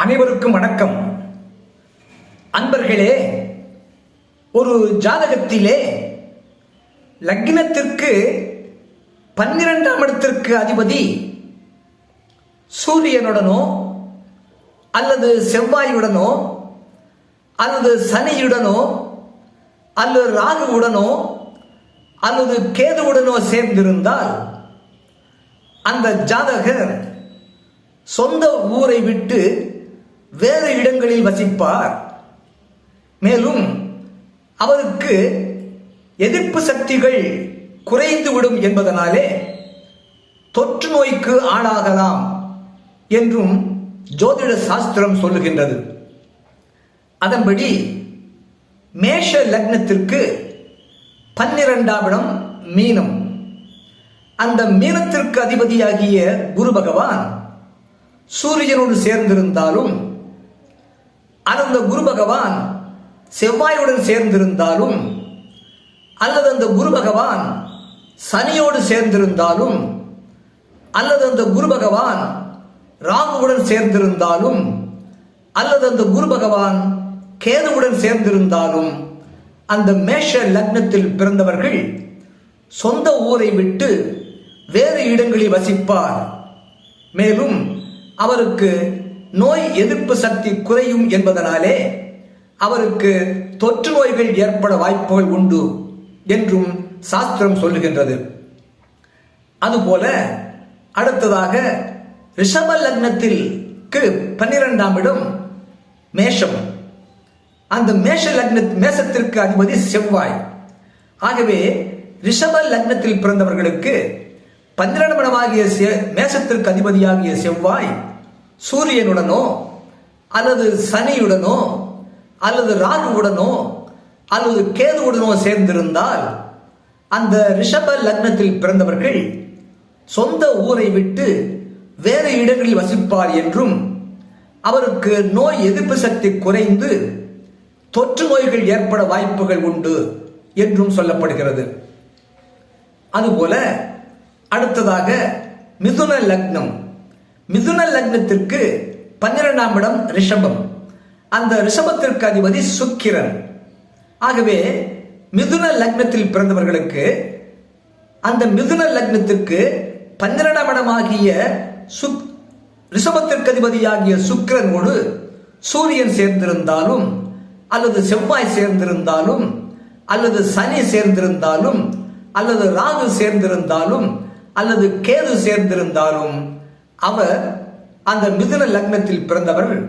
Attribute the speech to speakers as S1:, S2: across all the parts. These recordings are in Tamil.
S1: அனைவருக்கும் வணக்கம். அன்பர்களே ஒரு ஜாதகத்திலே லக்னத்திற்கு பன்னிரெண்டாம் இடத்திற்கு அதிபதி சூரியனுடனோ அல்லது செவ்வாயுடனோ அல்லது சனியுடனோ அல்லது ராகுவுடனோ அல்லது கேதுவுடனோ சேர்ந்திருந்தால் அந்த ஜாதகர் சொந்த ஊரை விட்டு வேறு இடங்களில் வசிப்பார். மேலும் அவருக்கு எதிர்ப்பு சக்திகள் குறைந்துவிடும் என்பதனாலே தொற்று நோய்க்கு ஆளாகலாம் என்றும் ஜோதிட சாஸ்திரம் சொல்லுகின்றது. அதன்படி மேஷ லக்னத்திற்கு பன்னிரெண்டாம் இடம் மீனம். அந்த மீனத்திற்கு அதிபதியாகிய குரு பகவான் சூரியனோடு சேர்ந்திருந்தாலும் அந்த குரு பகவான் செவ்வாயுடன் சேர்ந்திருந்தாலும் அல்லது அந்த குரு பகவான் சனியோடு சேர்ந்திருந்தாலும் அல்லது அந்த குரு பகவான் ராகுவுடன் சேர்ந்திருந்தாலும் அல்லது அந்த குரு பகவான் கேதுவுடன் சேர்ந்திருந்தாலும் அந்த மேஷ லக்னத்தில் பிறந்தவர்கள் சொந்த ஊரை விட்டு வேறு இடங்களில் வசிப்பார். மேலும் அவருக்கு நோய் எதிர்ப்பு சக்தி குறையும் என்பதனாலே அவருக்கு தொற்று நோய்கள் ஏற்பட வாய்ப்புகள் உண்டு என்றும் சாஸ்திரம் சொல்லுகின்றது. அதுபோல அடுத்ததாக ரிஷப லக்னத்திற்கு பன்னிரெண்டாம் இடம் மேஷம். அந்த மேஷ லக்ன மேஷத்திற்கு அதிபதி செவ்வாய். ஆகவே ரிஷப லக்னத்தில் பிறந்தவர்களுக்கு பன்னிரண்டு இடமாகிய மேஷத்திற்கு அதிபதியாகிய செவ்வாய் சூரியனுடனோ அல்லது சனியுடனோ அல்லது ராகுவுடனோ அல்லது கேதுவுடனோ சேர்ந்திருந்தால் அந்த ரிஷப லக்னத்தில் பிறந்தவர்கள் சொந்த ஊரை விட்டு வேறு இடங்களில் வசிப்பார் என்றும் அவருக்கு நோய் எதிர்ப்பு சக்தி குறைந்து தொற்று நோய்கள் ஏற்பட வாய்ப்புகள் உண்டு என்றும் சொல்லப்படுகிறது. அதுபோல அடுத்ததாக மிதுன லக்னம். மிதுன லக்னத்திற்கு பன்னிரெண்டாம் இடம் ரிஷபம். அந்த ரிஷபத்திற்கு அதிபதி சுக்கிரன். ஆகவே மிதுன லக்னத்தில் பிறந்தவர்களுக்கு அந்த மிதுன லக்னத்திற்கு பன்னிரெண்டாம் இடமாகிய சுக் ரிஷபத்திற்கு அதிபதியாகிய சுக்கிரனோடு சூரியன் சேர்ந்திருந்தாலும் அல்லது செவ்வாய் சேர்ந்திருந்தாலும் அல்லது சனி சேர்ந்திருந்தாலும் அல்லது ராகு சேர்ந்திருந்தாலும் அல்லது கேது சேர்ந்திருந்தாலும் அவர் அந்த மிதுன லக்னத்தில் பிறந்தவர்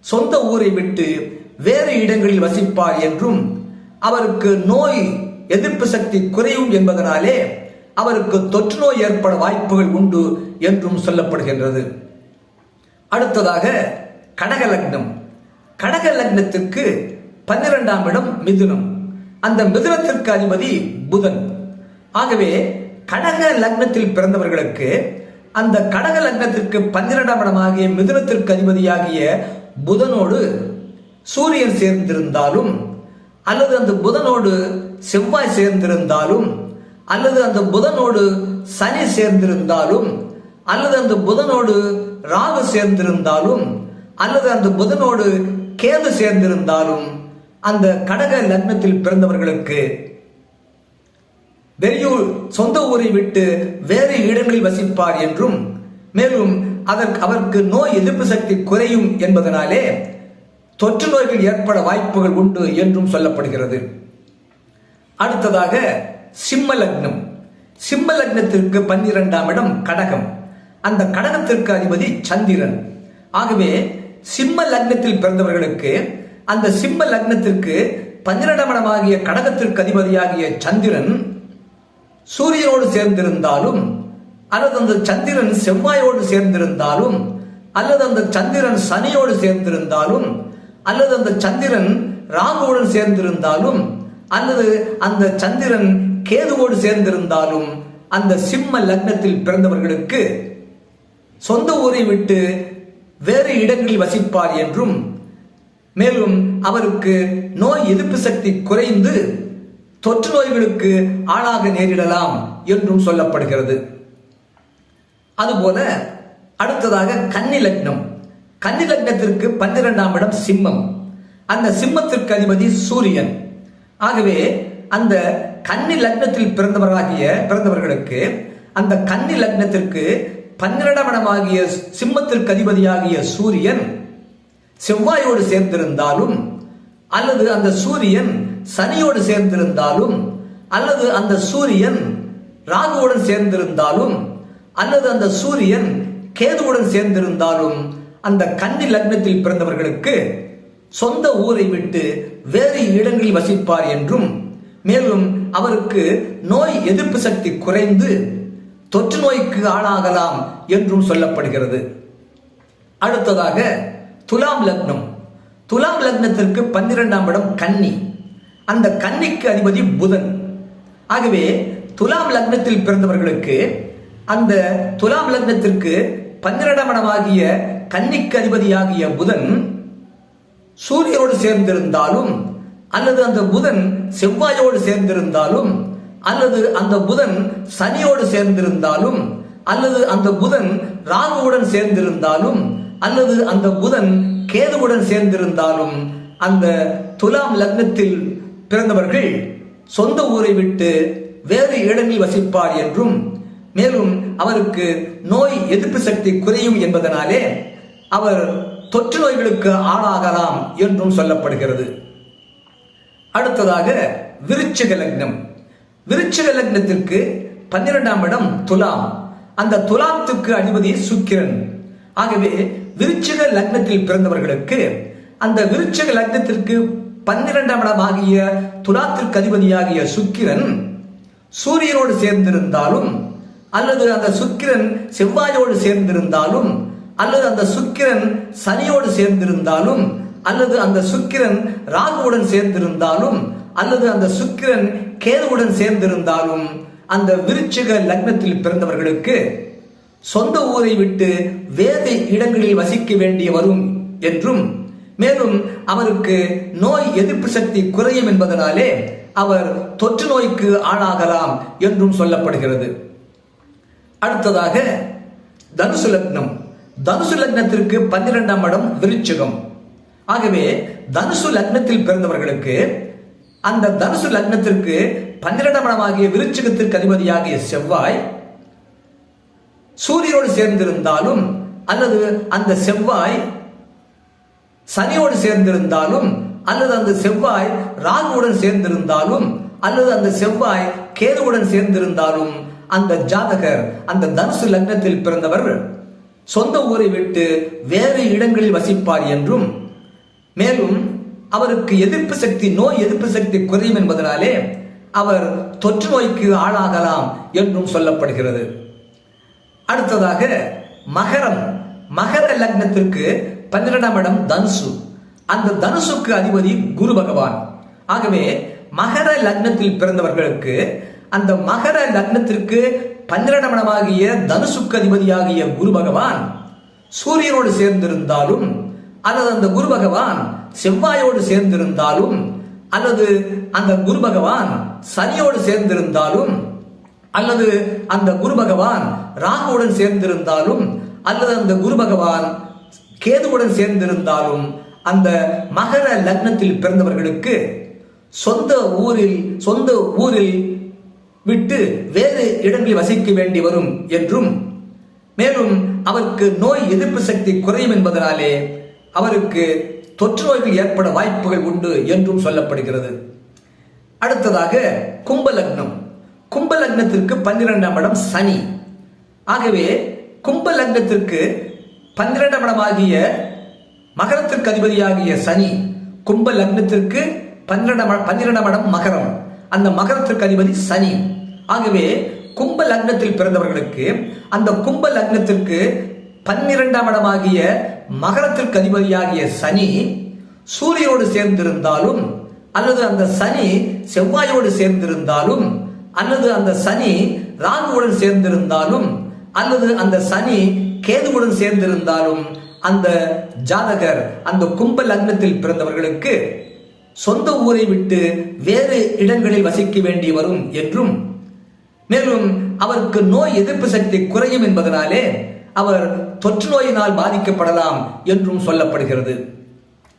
S1: சொந்த ஊரை விட்டு வேறு இடங்களில் வசிப்பார் என்றும் அவருக்கு நோய் எதிர்ப்பு சக்தி குறையும் என்பதனாலே அவருக்கு தொற்று நோய் ஏற்பட வாய்ப்புகள் உண்டு என்றும் சொல்லப்படுகின்றது. அடுத்ததாக கடக லக்னம். கடக லக்னத்திற்கு பன்னிரெண்டாம் இடம் மிதுனம். அந்த மிதுனத்திற்கு அதிபதி புதன். ஆகவே கடக லக்னத்தில் பிறந்தவர்களுக்கு அந்த கடக லக்னத்திற்கு பன்னிரெண்டாம் இடமாகிய மிதுனத்திற்கு அதிபதியாகிய புதனோடு சூரியன் சேர்ந்திருந்தாலும் அல்லது அந்த புதனோடு செவ்வாய் சேர்ந்திருந்தாலும் அல்லது அந்த புதனோடு சனி சேர்ந்திருந்தாலும் அல்லது அந்த புதனோடு ராகு சேர்ந்திருந்தாலும் அல்லது அந்த புதனோடு கேது சேர்ந்திருந்தாலும் அந்த கடக லக்னத்தில் பிறந்தவர்களுக்கு வெளியூர் சொந்த ஊரை விட்டு வேறு இடங்களில் வசிப்பார் என்றும் மேலும் அதற்கு அவருக்கு நோய் எதிர்ப்பு சக்தி குறையும் என்பதனாலே தொற்று நோய்கள் ஏற்பட வாய்ப்புகள் உண்டு என்றும் சொல்லப்படுகிறது. அடுத்ததாக சிம்ம லக்னம் சிம்ம லக்னத்திற்கு பன்னிரெண்டாம் இடம் கடகம். அந்த கடகத்திற்கு அதிபதி சந்திரன். ஆகவே சிம்ம லக்னத்தில் பிறந்தவர்களுக்கு அந்த சிம்ம லக்னத்திற்கு பன்னிரெண்டாம் இடமாகிய கடகத்திற்கு அதிபதியாகிய சந்திரன் சூரியனோடு சேர்ந்திருந்தாலும் அல்லது அந்த சந்திரன் செவ்வாயோடு சேர்ந்திருந்தாலும் அல்லது அந்த சந்திரன் சனியோடு சேர்ந்திருந்தாலும் அல்லது அந்த சந்திரன் ராகுவுடன் சேர்ந்திருந்தாலும் அல்லது அந்த சந்திரன் கேதுவோடு சேர்ந்திருந்தாலும் அந்த சிம்ம லக்னத்தில் பிறந்தவர்களுக்கு சொந்த ஊரை விட்டு வேறு இடங்களில் வசிப்பார் என்றும் மேலும் அவருக்கு நோய் எதிர்ப்பு சக்தி குறைந்து தொற்று நோய்களுக்கு ஆளாக நேரிடலாம் என்றும் சொல்லப்படுகிறது. அதுபோல அடுத்ததாக கன்னி லக்னம். கன்னி லக்னத்திற்கு பன்னிரெண்டாம் இடம் சிம்மம். அந்த சிம்மத்திற்கு அதிபதி சூரியன். ஆகவே அந்த கன்னி லக்னத்தில் பிறந்தவராகிய பிறந்தவர்களுக்கு அந்த கன்னி லக்னத்திற்கு பன்னிரெண்டாம் இடமாகிய சிம்மத்திற்கு அதிபதியாகிய சூரியன் செவ்வாயோடு சேர்ந்திருந்தாலும் அல்லது அந்த சூரியன் சனியோடு சேர்ந்திருந்தாலும் அல்லது அந்த சூரியன் ராகுவுடன் சேர்ந்திருந்தாலும் அல்லது அந்த சூரியன் கேதுவுடன் சேர்ந்திருந்தாலும் அந்த கன்னி லக்னத்தில் பிறந்தவர்களுக்கு சொந்த ஊரை விட்டு வேறு இடங்களில் வசிப்பார் என்றும் மேலும் அவருக்கு நோய் எதிர்ப்பு சக்தி குறைந்து தொற்று நோய்க்கு ஆளாகலாம் என்றும் சொல்லப்படுகிறது. அடுத்ததாக துலாம் லக்னம். துலாம் லக்னத்திற்கு பன்னிரெண்டாம் இடம் கன்னி. அந்த கன்னிக்கு அதிபதி புதன். ஆகவே துலாம் லக்னத்தில் பிறந்தவர்களுக்கு அந்த துலாம் லக்னத்திற்கு பன்னிரண்டாம் இடமாகிய கன்னிக்கு அதிபதியாகிய புதன் சூரியனோடு சேர்ந்திருந்தாலும் அல்லது அந்த புதன் செவ்வாயோடு சேர்ந்திருந்தாலும் அல்லது அந்த புதன் சனியோடு சேர்ந்திருந்தாலும் அல்லது அந்த புதன் ராகுவுடன் சேர்ந்திருந்தாலும் அல்லது அந்த புதன் கேதுவுடன் சேர்ந்திருந்தாலும் அந்த துலாம் லக்னத்தில் பிறந்தவர்கள் சொந்த ஊரை விட்டு வேறு இடங்களில் வசிப்பார் என்றும் மேலும் அவருக்கு நோய் எதிர்ப்பு சக்தி குறையும் என்பதனாலே அவர் தொற்று நோய்களுக்கு ஆளாகலாம் என்றும் சொல்லப்படுகிறது. அடுத்ததாக விருச்சிக லக்னம். விருச்சிக லக்னத்திற்கு பன்னிரெண்டாம் இடம் துலாம். அந்த துலாத்துக்கு அதிபதி சுக்கிரன். ஆகவே விருச்சிக லக்னத்தில் பிறந்தவர்களுக்கு அந்த விருச்சிக லக்னத்திற்கு பன்னிரெண்டாம் இடமாகிய துலாத்திற்கு அதிபதியாகிய சுக்கிரன் சூரியனோடு சேர்ந்திருந்தாலும் அல்லது அந்த சுக்கிரன் செவ்வாயோடு சேர்ந்திருந்தாலும் அல்லது அந்த சுக்கிரன் சனியோடு சேர்ந்திருந்தாலும் அல்லது அந்த சுக்கிரன் ராகுவுடன் சேர்ந்திருந்தாலும் அல்லது அந்த சுக்கிரன் கேதுவுடன் சேர்ந்திருந்தாலும் அந்த விருச்சிக லக்னத்தில் பிறந்தவர்களுக்கு சொந்த ஊரை விட்டு வேறு இடங்களில் வசிக்க வேண்டிய வரும் என்றும் மேலும் அவருக்கு நோய் எதிர்ப்பு சக்தி குறையும் என்பதனாலே அவர் தொற்று நோய்க்கு ஆளாகலாம் என்றும் சொல்லப்படுகிறது. அடுத்ததாக தனுசு லக்னம். தனுசு லக்னத்திற்கு பன்னிரெண்டாம் இடம் விருச்சிகம். ஆகவே தனுசு லக்னத்தில் பிறந்தவர்களுக்கு அந்த தனுசு லக்னத்திற்கு பன்னிரெண்டாம் இடமாகிய விருச்சிகத்திற்கு அதிபதியாகிய செவ்வாய் சூரியனோடு சேர்ந்திருந்தாலும் அல்லது அந்த செவ்வாய் சனியோடு சேர்ந்திருந்தாலும் அல்லது அந்த செவ்வாய் ராகுவுடன் சேர்ந்திருந்தாலும் அல்லது அந்த செவ்வாய் கேதுவுடன் சேர்ந்திருந்தாலும் அந்த ஜாதகர் அந்த தனுசு லக்னத்தில் பிறந்தவர் சொந்த ஊரை விட்டு வேறு இடங்களில் வசிப்பார் என்றும் மேலும் அவருக்கு எதிர்ப்பு சக்தி நோய் எதிர்ப்பு சக்தி குறையும் என்பதனாலே அவர் தொற்று நோய்க்கு ஆளாகலாம் என்றும் சொல்லப்படுகிறது. அடுத்ததாக மகரம். மகர லக்னத்திற்கு பன்னிரெண்டாம் இடம் தனுசு. அந்த தனுசுக்கு அதிபதி குரு பகவான். ஆகவே மகர லக்னத்தில் பிறந்தவர்களுக்கு அந்த மகர லக்னத்திற்கு பன்னிரெண்டாம் இடமாகிய தனுசுக்கு அதிபதியாகிய குரு பகவான் சூரியனோடு சேர்ந்திருந்தாலும் அல்லது அந்த குரு பகவான் செவ்வாயோடு சேர்ந்திருந்தாலும் அல்லது அந்த குரு பகவான் சனியோடு சேர்ந்திருந்தாலும் அல்லது அந்த குரு பகவான் ராகுவுடன் சேர்ந்திருந்தாலும் அல்லது அந்த குரு பகவான் கேதுவுடன் சேர்ந்திருந்தாலும் அந்த மகர லக்னத்தில் பிறந்தவர்களுக்கு சொந்த ஊரில் சொந்த ஊரில் விட்டு வேறு இடங்களில் வசிக்க வேண்டி வரும் என்றும் மேலும் அவருக்கு நோய் எதிர்ப்பு சக்தி குறையும் என்பதனாலே அவருக்கு தொற்று நோய்கள் ஏற்பட வாய்ப்புகள் உண்டு என்றும் சொல்லப்படுகிறது. அடுத்ததாக கும்பலக்னம். கும்பலக்னத்திற்கு பன்னிரெண்டாம் இடம் சனி. ஆகவே கும்பலக்னத்திற்கு பன்னிரெண்டாம் இடமாகிய மகரத்திற்கு அதிபதியாகிய சனி கும்ப லக்னத்திற்கு பன்னிரெண்டாம் பன்னிரெண்டாம் இடம் மகரம். அந்த மகரத்திற்கு அதிபதி சனி. ஆகவே கும்ப லக்னத்தில் பிறந்தவர்களுக்கு அந்த கும்ப லக்னத்திற்கு பன்னிரெண்டாம் இடமாகிய மகரத்திற்கு அதிபதியாகிய சனி சூரியனோடு சேர்ந்திருந்தாலும் அல்லது அந்த சனி செவ்வாயோடு சேர்ந்திருந்தாலும் அல்லது அந்த சனி ராகுவுடன் சேர்ந்திருந்தாலும் அல்லது அந்த சனி கேதுவுடன் சேர்ந்திருந்தாலும் அந்த ஜாதகர் அந்த கும்ப லக்னத்தில் பிறந்தவர்களுக்கு சொந்த ஊரை விட்டு வேறு இடங்களில் வசிக்க வேண்டி வரும் என்றும் மேலும் அவருக்கு நோய் எதிர்ப்பு சக்தி குறையும் என்பதனாலே அவர் தொற்று நோயினால் பாதிக்கப்படலாம் என்றும் சொல்லப்படுகிறது.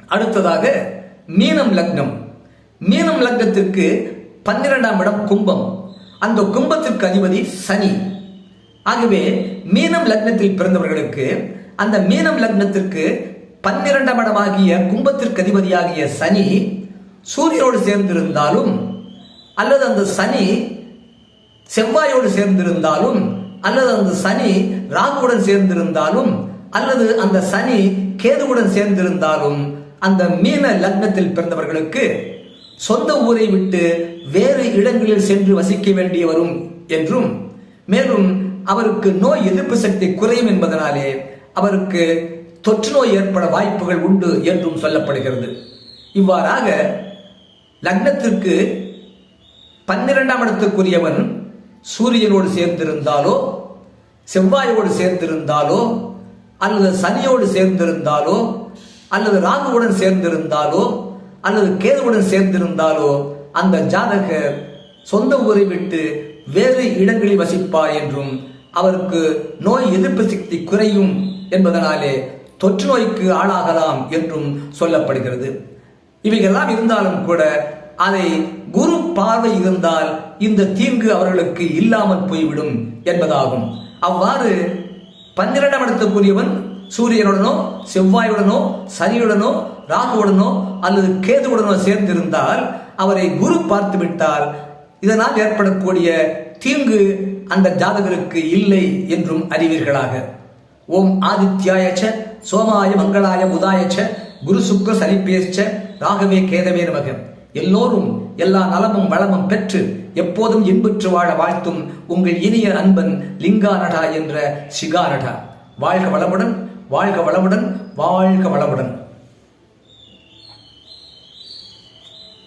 S1: அடுத்ததாக மீனம் லக்னம். மீனம் லக்னத்திற்கு பன்னிரெண்டாம் இடம் கும்பம். அந்த கும்பத்திற்கு அதிபதி சனி. ஆகவே மீனம் லக்னத்தில் பிறந்தவர்களுக்கு அந்த மீனம் லக்னத்திற்கு பன்னிரெண்டாம் இடமாகிய கும்பத்திற்கு அதிபதியாகிய சனி சூரியனோடு சேர்ந்திருந்தாலும் அல்லது அந்த சனி செவ்வாயோடு சேர்ந்திருந்தாலும் அல்லது அந்த சனி ராகுவுடன் சேர்ந்திருந்தாலும் அல்லது அந்த சனி கேதுவுடன் சேர்ந்திருந்தாலும் அந்த மீன லக்னத்தில் பிறந்தவர்களுக்கு சொந்த ஊரை விட்டு வேறு இடங்களில் சென்று வசிக்க வேண்டி வரும் என்றும் மேலும் அவருக்கு நோய் எதிர்ப்பு சக்தி குறையும் என்பதனாலே அவருக்கு தொற்று நோய் ஏற்பட வாய்ப்புகள் உண்டு என்றும் சொல்லப்படுகிறது. இவ்வாறாக லக்னத்திற்கு பன்னிரெண்டாம் இடத்துக்குரியவன் சூரியனோடு சேர்ந்திருந்தாலோ செவ்வாயோடு சேர்ந்திருந்தாலோ அல்லது சனியோடு சேர்ந்திருந்தாலோ அல்லது ராகுவுடன் சேர்ந்திருந்தாலோ அல்லது கேதுவுடன் சேர்ந்திருந்தாலோ அந்த ஜாதகர் சொந்த ஊரை விட்டு வேறு இடங்களில் வசிப்பார் என்றும் அவருக்கு நோய் எதிர்ப்பு சக்தி குறையும் என்பதனாலே தொற்று நோய்க்கு ஆளாகலாம் என்றும் சொல்லப்படுகிறது. இவைகள்லாம் இருந்தாலும் கூட அதை குரு பார்வை இருந்தால் இந்த தீங்கு அவர்களுக்கு இல்லாமல் போய்விடும் என்பதாகும். அவ்வாறு பன்னிரெண்டாம் இடத்துக்குரியவன் சூரியனுடனோ செவ்வாயுடனோ சனியுடனோ ராகுவுடனோ அல்லது கேதுவுடனோ சேர்ந்திருந்தால் அவரை குரு பார்த்து விட்டால் இதனால் ஏற்படக்கூடிய தீங்கு அந்த ஜாதகருக்கு இல்லை என்றும் அறிவீர்களாக. ஓம் ஆதித்யாயச்ச சோமாய மங்களாய புதாயச்ச குரு சுக்ர சனிப்பேச்ச ராகவே கேதவே நமக. எல்லோரும் எல்லா நலமும் வளமும் பெற்று எப்போதும் இன்புற்று வாழ வாழ்த்தும் உங்கள் இனிய அன்பன் லிங்கானடா என்ற சிகானடா வாழ்க வளமுடன் வாழ்க வளமுடன் வாழ்க வளமுடன்.